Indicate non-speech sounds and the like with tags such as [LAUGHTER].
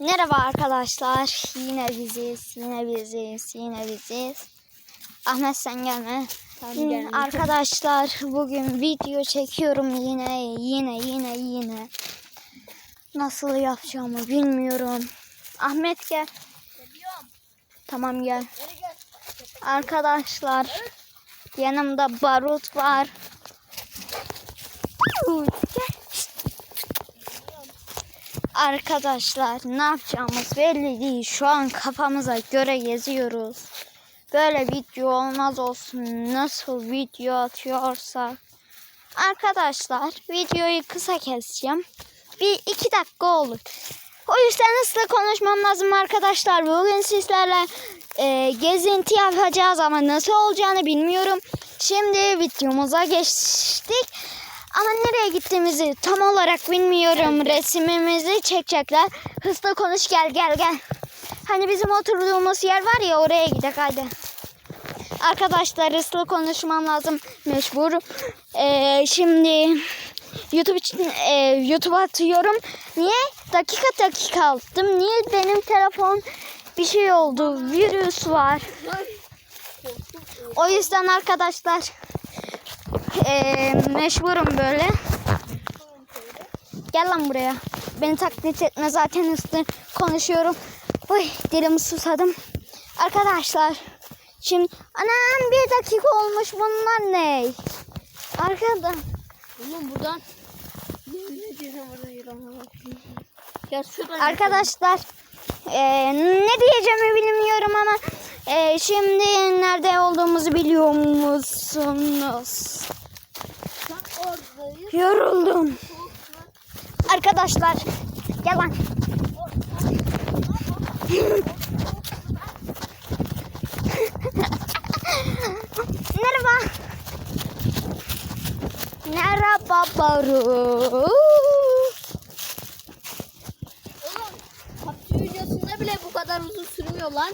Merhaba arkadaşlar. Yine biziz, yine biziz, yine biziz. Ahmet sen gelme. geldim. Arkadaşlar bugün video çekiyorum yine, yine, yine, yine. Nasıl yapacağımı bilmiyorum. Ahmet gel. Tamam gel. Arkadaşlar yanımda barut var. Gel. Arkadaşlar ne yapacağımız belli değil. Şu an kafamıza göre geziyoruz. Böyle video olmaz olsun. Nasıl video atıyorsak. Arkadaşlar videoyu kısa keseceğim. Bir iki dakika olur. O yüzden hızlı konuşmam lazım arkadaşlar. Bugün sizlerle e, gezinti yapacağız ama nasıl olacağını bilmiyorum. Şimdi videomuza geçtik. Ama nereye gittiğimizi tam olarak bilmiyorum. Resimimizi çekecekler. Hızlı konuş gel gel gel. Hani bizim oturduğumuz yer var ya oraya gidelim hadi. Arkadaşlar hızlı konuşmam lazım. Mecbur. Ee, şimdi YouTube için e, YouTube atıyorum. Niye? Dakika dakika attım. Niye benim telefon bir şey oldu. Virüs var. O yüzden arkadaşlar e, mecburum böyle. Gel lan buraya. Beni taklit etme zaten hızlı konuşuyorum. Oy dilim susadım. Arkadaşlar şimdi anam bir dakika olmuş bunlar ne? Arkada Oğlum buradan arkadaşlar e, ne diyeceğimi bilmiyorum ama e, şimdi nerede olduğumuzu biliyor musunuz? Yoruldum. Arkadaşlar gel lan. [LAUGHS] Merhaba. Merhaba Baru. Oğlum PUBG videosunda bile bu kadar uzun sürmüyor lan.